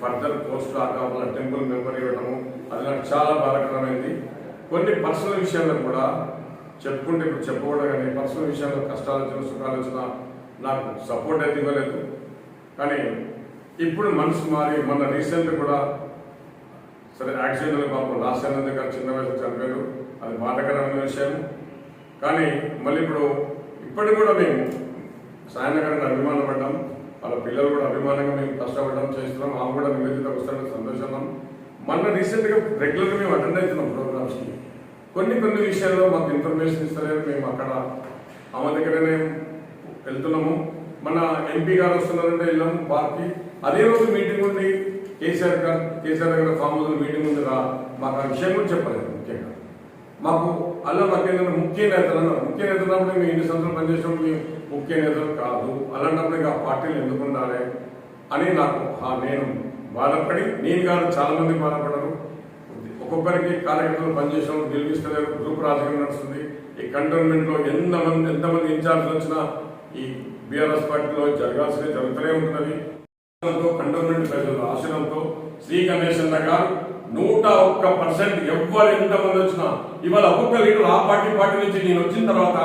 Further post రాక temple member ఇవ్వడము అది నాకు చాలా బాధాకరమైంది. కొన్ని పర్సనల్ విషయాల్లో కూడా చెప్పుకుంటే ఇప్పుడు చెప్పకూడదు కానీ పర్సనల్ విషయాల్లో కష్టాలు వచ్చిన సుఖాలు వచ్చిన నాకు సపోర్ట్ అయితే ఇవ్వలేదు. కానీ ఇప్పుడు మనసు మారి మొన్న రీసెంట్ కూడా సరే యాక్సిడెంట్ పాపం నాశైనది కానీ చిన్న వయసు చనిపోయారు. అది బాధకరమైన విషయం కానీ మళ్ళీ ఇప్పుడు ఇప్పటికి కూడా మేము సాయంత్రం అభిమానం పడ్డాం వాళ్ళ పిల్లలు కూడా అభిమానంగా మేము కష్టపడడం చేస్తున్నాం. ఆమె కూడా నివేదిత వస్తాడని సంతోషం. మొన్న రీసెంట్గా రెగ్యులర్గా మేము అటెండ్ అవుతున్నాం ప్రోగ్రామ్స్కి కొన్ని కొన్ని విషయాల్లో మాకు ఇన్ఫర్మేషన్ ఇస్తలేదు మేము అక్కడ ఆమె దగ్గరనే వెళ్తున్నాము. మన ఎంపీ గారు వస్తున్నారంటే వెళ్ళాము పార్టీ అదే రోజు మీటింగ్ ఉంది. కేసీఆర్ గారు కేసీఆర్ గారు ఫామ్ మీటింగ్ ఉంది రా. మాకు ఆ విషయం కూడా చెప్పలేదు ముఖ్యంగా. మాకు అలా మాకేదైనా ముఖ్య నేతలు ముఖ్య నేతలు మేము ఎన్ని సంవత్సరాలు పనిచేసినప్పుడు మేము ముఖ్య నేతలు కాదు. అలాంటప్పుడు ఇంకా ఆ పార్టీలు ఎందుకు ఉండాలి అని నాకు ఆ నేను బాధపడి నేను కాదు చాలా మంది బాధపడరు ఒక్కొక్కరికి కార్యకర్తలు పనిచేసాం గెలిపిస్తలేరు. గ్రూప్ రాజకీయం నడుస్తుంది. ఈ కంటోన్మెంట్లో ఎంతమంది ఎంతమంది ఇన్ఛార్జ్లు వచ్చినా ఈ బీఆర్ఎస్ పార్టీలో జరగాల్సినవి జరుగుతూనే ఉంటుంది కంటోన్మెంట్ ప్రజల ఆశీర్వాదంతో శ్రీ గణేశన్న గారు నూట ఒక్క పర్సెంట్ ఎవరు ఎంతమంది వచ్చినా ఇవాళ ఒక్కొక్క లీడర్ ఆ పార్టీ పార్టీ నుంచి నేను వచ్చిన తర్వాత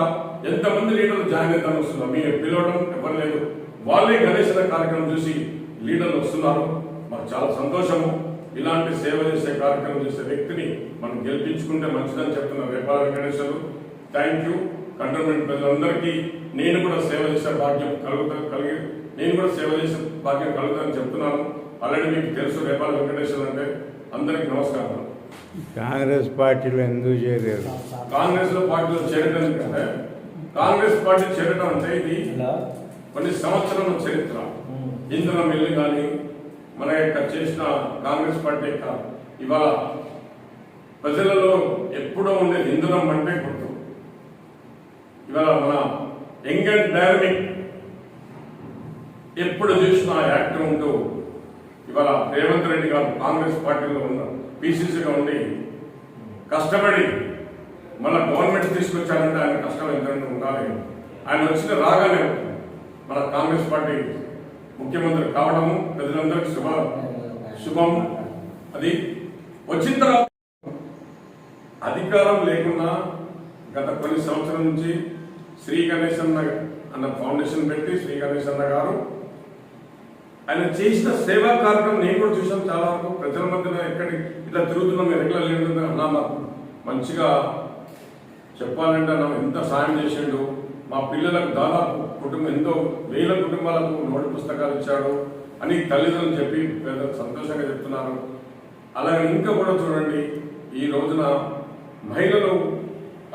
ఎంతమంది లీడర్లు జాయిన్ అవుతాను వస్తున్నారు? మీరు పిలవడం ఎవరు లేదు. వాళ్ళే గణేశన్న కార్యక్రమం చూసి లీడర్లు వస్తున్నారు. మాకు చాలా సంతోషము. ఇలాంటి సేవ చేసే కార్యక్రమం చేసే వ్యక్తిని మనం గెలిపించుకుంటే మంచిదని చెప్తున్న Vepala Venkateshwarlu thank you cantonment ప్రజలందరికీ నేను కూడా సేవ చేసే భాగ్యం కలుగుతా కలిగి నేను కూడా సేవ చేసే భాగ్యం కలుగుతానని చెప్తున్నాను. ఆల్రెడీ మీకు తెలుసు వేపాల వెంకటేశ్వర అంటే అందరికీ నమస్కారం. కాంగ్రెస్ పార్టీలో ఎందుకు చేరారు? కాంగ్రెస్లో పార్టీలో చేరడం ఎందుకంటే కాంగ్రెస్ పార్టీ చేరడం అంటే ఇది కొన్ని సంవత్సరాల చరిత్ర. ఇంధనం మిల్లు కానీ మన యొక్క చేసిన కాంగ్రెస్ పార్టీ యొక్క ఇవాళ ప్రజలలో ఎప్పుడో ఉండేది ఇంధనం అంటే గుర్తు. ఇవాళ మన యంగ్ అండ్ డైనమిక్ ఎప్పుడు చూసినా యాక్టివ్ ఉంటూ ఇవాళ రేవంత్ రెడ్డి గారు కాంగ్రెస్ పార్టీలో ఉన్న పీసీసీగా ఉండి కష్టపడి మన గవర్నమెంట్ తీసుకొచ్చారంటే ఆయన కష్టం ఎంతంటే ఉండాలి. ఆయన వచ్చిన రాగానే మన కాంగ్రెస్ పార్టీ ముఖ్యమంత్రి కావడము ప్రజలందరికీ శుభ శుభం. అది వచ్చిన తర్వాత అధికారం లేకున్నా గత కొన్ని సంవత్సరాల నుంచి శ్రీ గణేష్ అన్న అన్న ఫౌండేషన్ పెట్టి శ్రీ గణేష్ అన్న గారు ఆయన చేసిన సేవా కార్యక్రమం నేను కూడా చూసాను చాలా వరకు. ప్రజల మధ్యన ఎక్కడి ఇట్లా తిరుగుతున్నాం రెగ్యులర్ లేదు అన్నా మాకు మంచిగా చెప్పాలంటే అన్న ఎంత సాయం చేసిండు. మా పిల్లలకు దాదాపు కుటుంబం ఎంతో వేల కుటుంబాలకు నోటు పుస్తకాలు ఇచ్చాడు అని తల్లిదండ్రులు చెప్పి పెద్ద సంతోషంగా చెప్తున్నారు. అలాగే ఇంకా కూడా చూడండి ఈ రోజున మహిళలు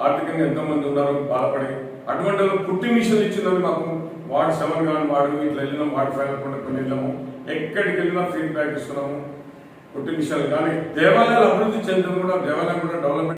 ఆర్థికంగా ఎంతోమంది ఉన్నారు బాధపడి అటువంటి పుట్టి మిషన్ ఇచ్చిందని మాకు వార్డు సెవెన్ కానీ వాడు ఇట్లా వెళ్ళినాం వార్డు ఫైవ్ కూడా కొన్ని వెళ్ళాము ఎక్కడికి వెళ్ళినా ఫీడ్బ్యాక్ ఇస్తున్నాము. పొటెన్షియల్ కానీ దేవాలయాలు అభివృద్ధి చెందడం కూడా దేవాలయం కూడా డెవలప్మెంట్